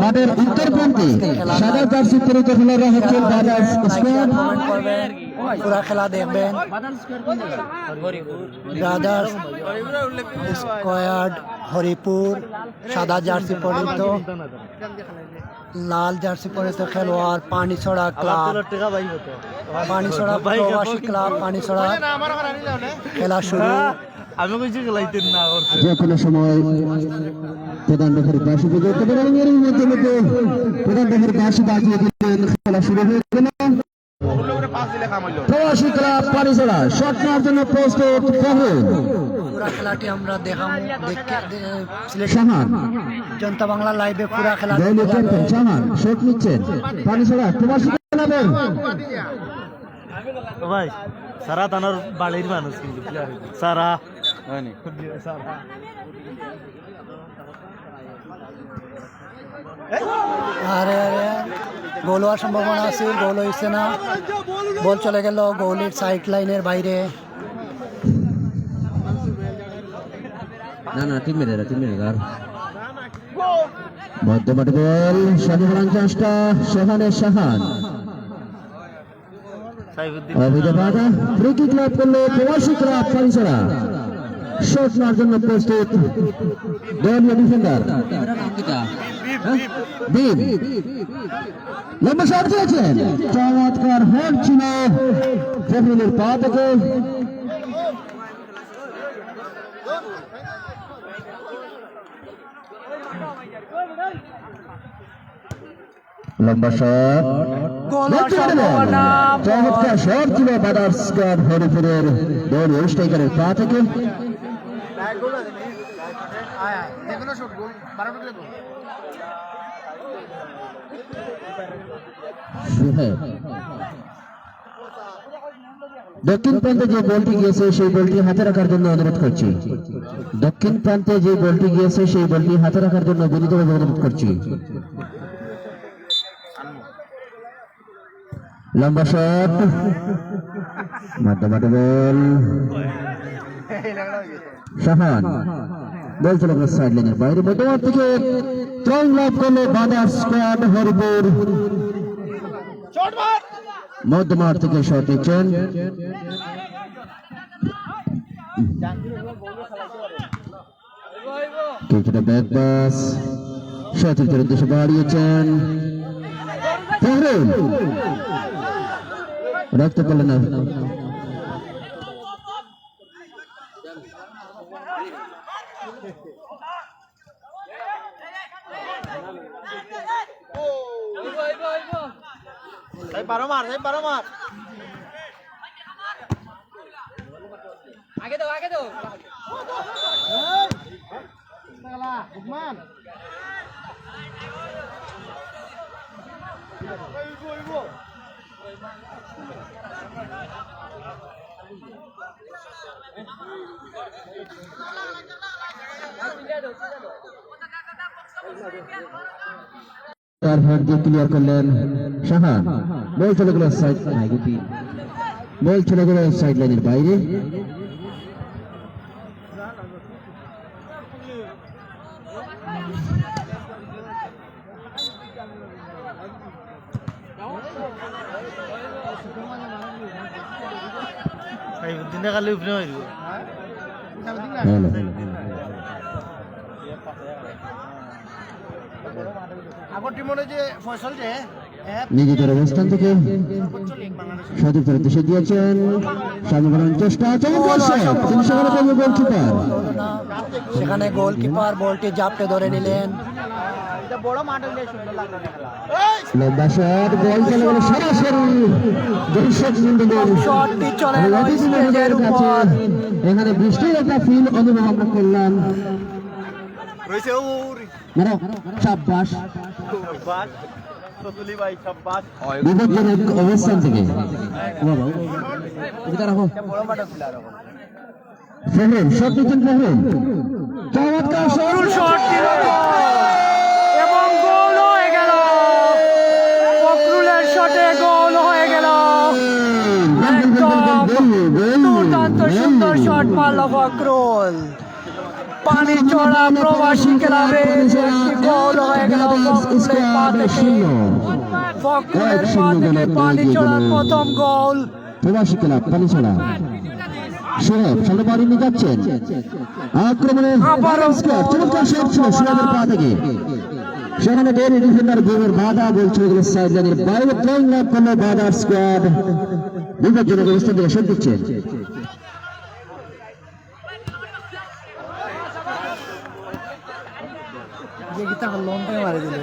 মাঠের উত্তর প্রান্তে সাদা জার্সি পরিহিত খেলোয়াড়রা হচ্ছেন বাজাজ স্কোয়াড। পুরা খেলা দেখবেন। ব্রাদার্স স্কোয়াড হরিপুর সাদা জার্সি পরিহিত লাল জার্সি পরিহিত খেলোয়াড় পানিছড়া ক্লাব। পানিছড়া প্রবাসী ক্লাব পানিছড়া খেলা শুরু। আমি কইছি খেলাইতেন না যে কোনো সময় প্রধান রেখার পাশে পুজো করতে পারেন এর মধ্যে মধ্যে প্রধান বাজিয়ে দিলেন খেলা শুরু হয়ে গেল। প্রবাসী ক্লাব পারিছড়া শট মারার জন্য প্রস্তুত ফাহুল পুরা খেলাটি আমরা দেখাম দেখে সিলেকশন শাহান জনতা বাংলা লাইভে পুরা খেলা দলীয় শট নিচ্ছেন পানিছড়া প্রবাসী খেলাবেন ভাই সারা তানোর বাড়ির মানুষ কিন্তু সারা সারা আরে আরে গোল হওয়ার সম্ভাবনা আছে গোল হয়েছে না। বল চলে গেল গোলের সাইড লাইনের বাইরে। না না টিম মেরে টিম মেরে আর মধ্যমাঠে বল শনিবার চাষটা সোহানের সাইফুদ্দিন। অভিযোগ ফ্রি কিক লাভ করল প্রবাসী ক্লাব পারিছড়া শট মারার জন্য প্রস্তুত দলীয় ডিফেন্ডার। লম্বা শট দিয়েছেন চমৎকার হট ছিল। জহিরুলের পা থেকে। লম্বা শট। চমৎকার শট ছিল বাদার স্কোয়াড হরিপুরের দলীয় স্ট্রাইকারের পা থেকে। দক্ষিণ প্রান্তে যে বলটি গিয়েছে, সেই বলটি হাতে রাখার জন্য অনুরোধ করছি। দক্ষিণ প্রান্তে যে বলটি গিয়েছে, সেই বলটি হাতে রাখার জন্য বিনীতভাবে অনুরোধ করছি। লম্বা শট। মাধ্যমাটি বল। শাহান বল চলে গেল সাইড লাইনের বাইরে। মধ্যমাঠ থেকে ত্রং লাভ করল বাদার স্কোয়াড হরিপুর। মধ্যমাঠ থেকে শট নিচ্ছেন কিছুটা ব্যাক পাস সতীর্থের উদ্দেশ্যে বাড়িয়েছেন। রাখতে পারলেন না। সাই পারো মার সাই পারো মার। তার হেড দিয়ে ক্লিয়ার করলেন শাহান বল চলে গেল সাইড বল চলে গেল সাইড লাইনের বাইরে। সাইফুদ্দিনে খালি উপরে মারিব। নিজেদের অবস্থান থেকে সতীর্থের উদ্দেশ্যে দিয়েছেন। সামনে বাড়ানোর চেষ্টা গোলকিপার সেখানে গোলকিপার বলটি জাপটে ধরে নিলেন। এখানে বৃষ্টির একটা ফিল অনুভব আমরা করলাম। রয়েছে ওরি মানে সাব্বাস অবস্থান থেকে। বাবা এদিকে রাখো। ফহরুল শট নিচ্ছেন ফহরুল চমৎকার সরল শট এবং গোল হয়ে গেল। ফখরুলের শটে গোল হয়ে গেল। দুর্দান্ত সুন্দর শট মারল ফখরুল। পানি চড়া প্রবাসী একটি গোল হয়ে গেল পানি চড়া প্রথম গোল। প্রবাসী ক্লাব পানিছড়া সোহেব সামনে বাড়ি নিয়ে যাচ্ছেন। আক্রমণে চমৎকার শট ছিল সোহেবের পা থেকে। সেখানে ডেরি ডিফেন্ডার গেমের বাধা গোল চলে গেল সাইড লাইনের বাইরে। থ্রোয়িং আপ করল বাধার স্কোয়াড বিপজ্জনক অবস্থা থেকে শট দিচ্ছেন যে গীতা লন্ডে মারে দিলে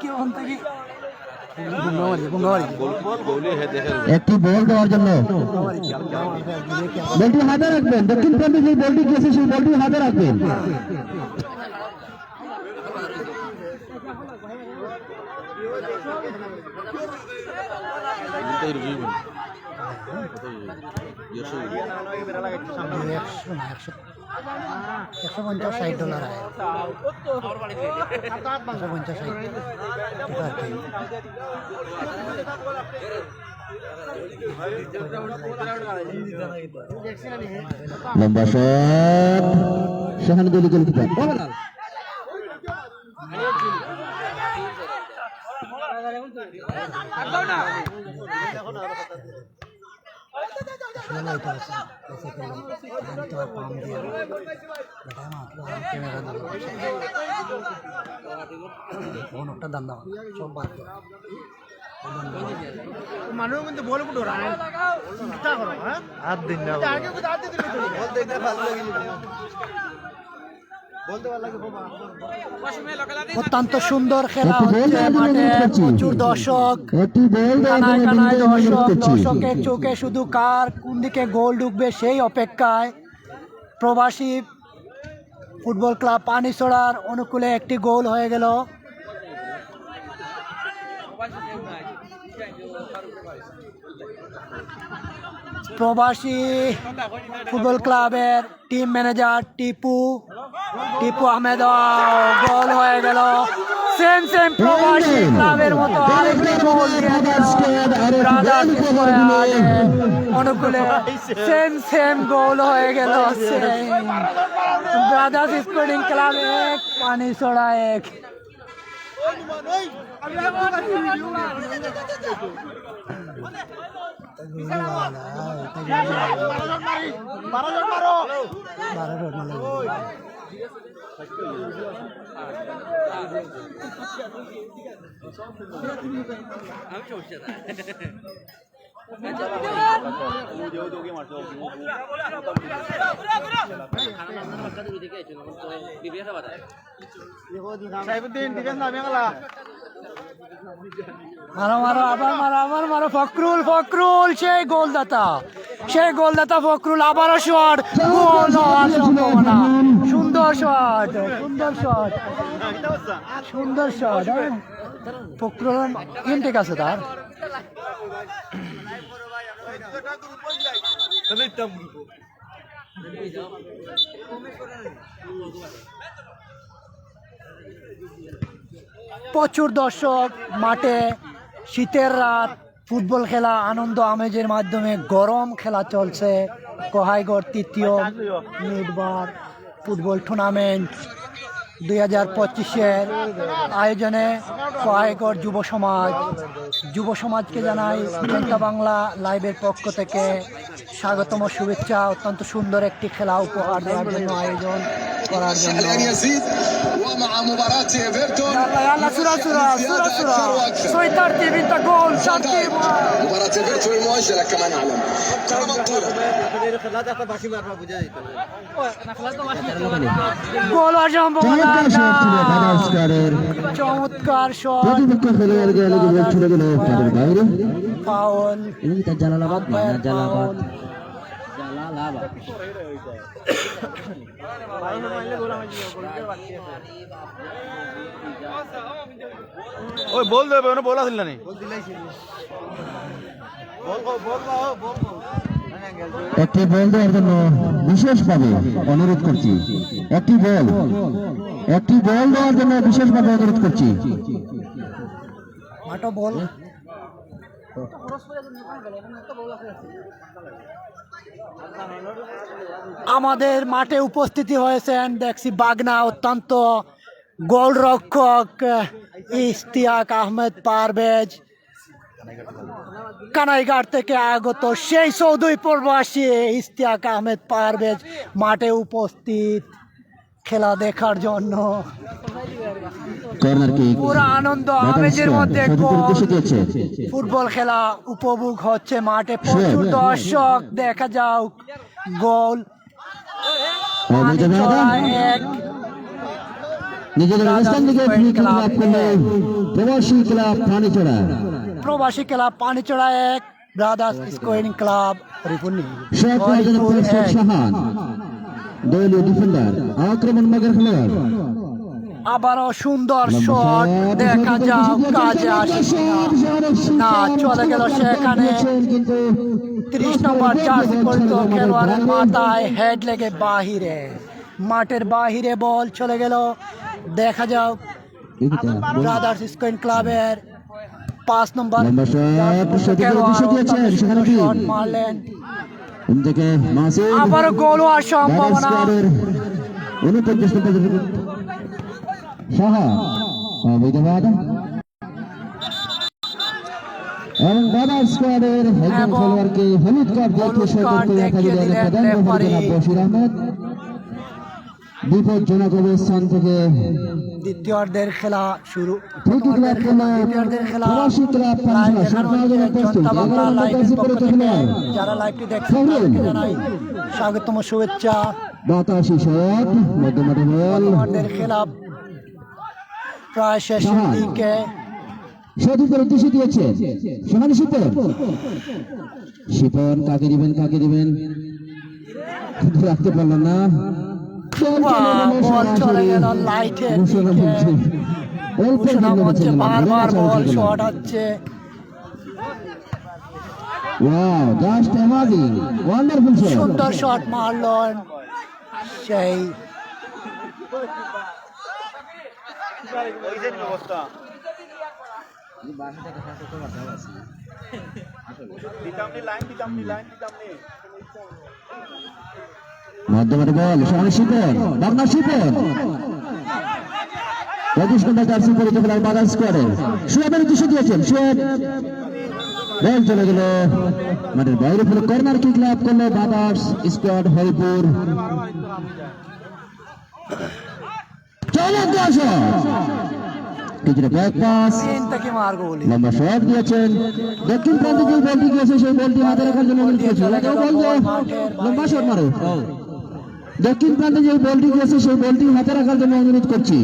কেমন থেকে একটি বল দেওয়ার জন্য। বলটি হাতে রাখবেন। দক্ষিণ প্রান্তে যে বলটি গেছে সেই বলটি হাতে রাখবেন। একশো না একশো। একশো পঞ্চাশ ষাট ডলার একশো পঞ্চাশ ষাট। লম্বা শট সেখানে গোলকিপার আসলে না এটা আছে একটা দাম দাও সব বাদ দাও মানুষ কিন্তু বলে কুটো চিন্তা করো হ্যাঁ দিন না আগে কিন্তু বলতে বাবা অত্যন্ত সুন্দর খেলা হচ্ছে মাঠে প্রচুর দর্শক। কানায় কানায় দর্শকের চোখে শুধু কার কোন দিকে গোল ঢুকবে সেই অপেক্ষায় প্রবাসী ফুটবল ক্লাব পানিছড়ার অনুকূলে একটি গোল হয়ে গেল। প্রবাসী ফুটবল ক্লাবের team manager Tipu Tipu Ahmed goal হয়ে গেল। সেম সেম প্রবাসী ক্লাবের মতো আরেকটি গোল অনুকূলে সেম সেম গোল হয়ে গেল। ব্রাদার্স স্পোর্টিং ক্লাব এক পানি ছড়া এক। বারো জন মারো বারো রন মারলো। সাইবুদ্দিন ডিফেন্স নামে গেলা মারো মারো আবার মারো আবার মারো ফকরুল ফকরুল সেই গোলদাতা সেই গোলদাতা ফকরুল আবারও শট গোল সম্ভাবনা সুন্দর শট সুন্দর শট সুন্দর শট ফকরুল ইনটেক আছে তার। প্রচুর দর্শক, মাঠে শীতের রাত, ফুটবল খেলা, আনন্দ আমেজের মাধ্যমে গরম খেলা চলছে। কহাইগড় তৃতীয় ফুটবল টুর্নামেন্ট দুই হাজার পঁচিশের আয়োজনে সহায়কর যুব সমাজ যুব সমাজকে জানাই চিন্তা বাংলা লাইভের পক্ষ থেকে স্বাগতম শুভেচ্ছা অত্যন্ত সুন্দর একটি খেলা উপহার দেওয়ার জন্য আয়োজন করার জন্য। গোল চমৎকার শট। প্রতিপক্ষ খেলোয়াড় গেলে বল ছুড়ে গেল তাদের বাইরে ফাউল এটা জালালাবাদ। না জালালাবাদ। ওই বল দেবে ওনা বলা ছিল না বল দিলাইছি বল কো বল বল কো একটি বল দেওয়ার জন্য বিশেষভাবে অনুরোধ করছি। একটি বল। একটি বল দেওয়ার জন্য বিশেষভাবে অনুরোধ করছি। আমাদের মাঠে উপস্থিতি হয়েছেন দেখছি বাগনা অত্যন্ত গোলরক্ষক ইশতিয়াক আহমেদ পারভেজ। কানাইঘাট থেকে আগত সেই চৌধুরী প্রবাসী ইশতিয়াক আহমেদ পারভেজ মাঠে উপস্থিত খেলা দেখার জন্য। পুরো আনন্দ আমেজের মধ্যে ফুটবল খেলা উপভোগ হচ্ছে মাঠে। প্রচুর। দর্শক দেখা যাও। গোল। নিজেদের অবস্থান থেকে প্রবাসী ক্লাব পানিচড়া প্রবাসী ক্লাব পানিচড়া এক ব্রাদার্স স্কোয়ারিং ক্লাব দলীয় ডিফেন্ডার আক্রমণ মাগের খেলোয়াড়। আবারও সুন্দর শট দেখা যাও কাজে আসে না চলে গেল সেখানে। ত্রিশ নম্বর জার্সি পরিত খেলোয়াড়ের মাথায় হেড লেগে বাহিরে। মাঠের বাহিরে বল চলে গেল। দেখা যাও ব্রাদার্স স্কোয়ারিং ক্লাবের পাঁচ নম্বর। মারলেন। আবার গোল হওয়ার সম্ভাবনা। উনপঞ্চাশ নম্বর সাহা অবৈধ এবং বাদার স্কোয়াডের একজন খেলোয়াড়কে হলুদ কার্ড দেখে সতর্ক দেখা দিলেন প্রধান রেফারি। বশির আহমেদ। বিপজ্জনক অবস্থান থেকে দ্বিতীয়ার্ধের খেলা শুরু। দ্বিতীয়ার্ধের খেলা যারা লাইভটি দেখছেন স্বাগতম শুভেচ্ছা। বাতাসি শট মধ্যমাঠে বল। খেলা প্রায় শেষের। দিকে। উদ্দেশ্যে দিয়েছে। কাকে দিবেন কাকে দিবেন? রাখতে পারলেন না। বল চলে গেল লাইটের ঘোষণা গেলাম। বারবার বল শট হচ্ছে. সুন্দর শট মারলেন সেই দিতামনি লাইন দিতামনি লাইন দিতামনি মধ্যমাঠে বল সেখানে শিপন বাংলা শিপন। পঁচিশ নম্বর জার্সি পরিচিত খেলার বাগান স্কোয়াডে সুয়াবের উদ্দেশ্যে দিয়েছেন সুয়াব বল চলে গেল মাঠের বাইরে পুরো কর্নার কিক লাভ করল বাদার্স স্কোয়াড হরিপুর। দর্শক কিছুটা ব্যাক পাস লম্বা শট দিয়েছেন। দক্ষিণ প্রান্তে যে বলটি গিয়েছে, সেই বলটি হাতে রাখার জন্য বল যে লম্বা শট মারো। দক্ষিণ প্রান্তে যে বলটি গিয়েছে সেই বলটি হাতে রাখার জন্য অনুরোধ করছি।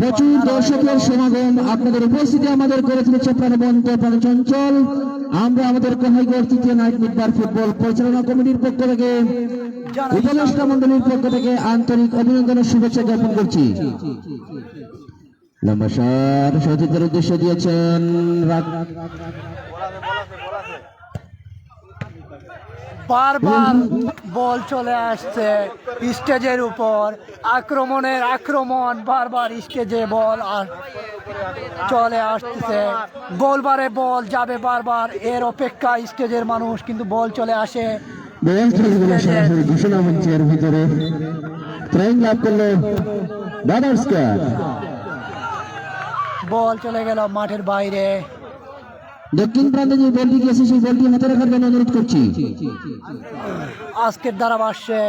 প্রচুর দর্শকের সমাগম আপনাদের উপস্থিতি আমাদের করে তুলেছে প্রাণবন্ত প্রাণ চঞ্চল। আমরা আমাদের কোহাইগড় তৃতীয় নাইট মিডবার ফুটবল পরিচালনা কমিটির পক্ষ থেকে, উপদেষ্টা মন্ডলীর পক্ষ থেকে আন্তরিক অভিনন্দন শুভেচ্ছা জ্ঞাপন করছি। নমস্কার উদ্দেশ্য উদ্দেশ্যে দিয়েছেন বারবার বল চলে আসছে স্টেজের উপর। আক্রমণের আক্রমণ বারবার স্টেজে বল আর চলে আসতেছে। গোলবারে বল যাবে বারবার এর অপেক্ষা স্টেজের মানুষ কিন্তু বল চলে আসে বল চলে গেল সরাসরি ঘোষণা মঞ্চের ভিতরে। ট্রেন লাভ করল বল চলে গেল মাঠের বাইরে। দক্ষিণ প্রান্তে যে বলটি গিয়েছে সেই বলটি হাতে রাখার জন্য অনুরোধ করছি। আজকের ধারাভাষ্যে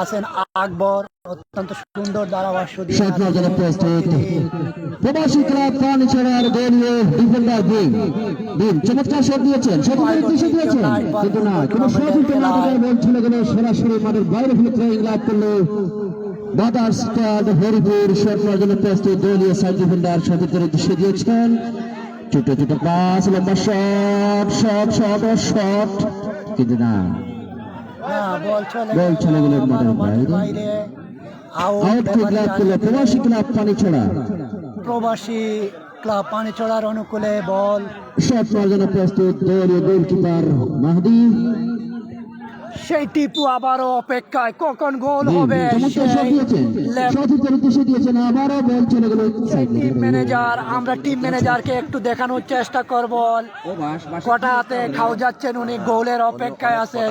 আছেন আকবর অত্যন্ত সুন্দর ধারাভাষ্য দিয়ে প্রবাসী ক্লাব দলীয় ডিফেন্ডার চমৎকার শট দিয়েছেন। সঠিক উদ্দেশ্যে দিয়েছেন কিন্তু না কোনো শট না দেওয়ার বল চলে গেল সরাসরি মাঠের বাইরে ফেলে লাভ করল হরিপুর। শট প্রস্তুত দলীয় সাইড ডিফেন্ডার সঠিকের উদ্দেশ্যে দিয়েছেন। ছোট ছোট পাঁচ লম্বা শট শট শট শট কিন্তু না। বল চলে গেল মাঠের বাইরে। আউট করল প্রবাসী ক্লাব পানিছড়া। প্রবাসী ক্লাব পানি ছড়ার অনুকূলে বল। শট মারার জন্য প্রস্তুত দলীয় গোলকিপার মাহদি। সেই টিপু আবারও অপেক্ষায়। কখন গোল হবে? টিম ম্যানেজার আমরা টিম ম্যানেজারকে একটু দেখানোর চেষ্টা করব। কটা হাতে খাও যাচ্ছেন উনি গোলের অপেক্ষায় আছেন।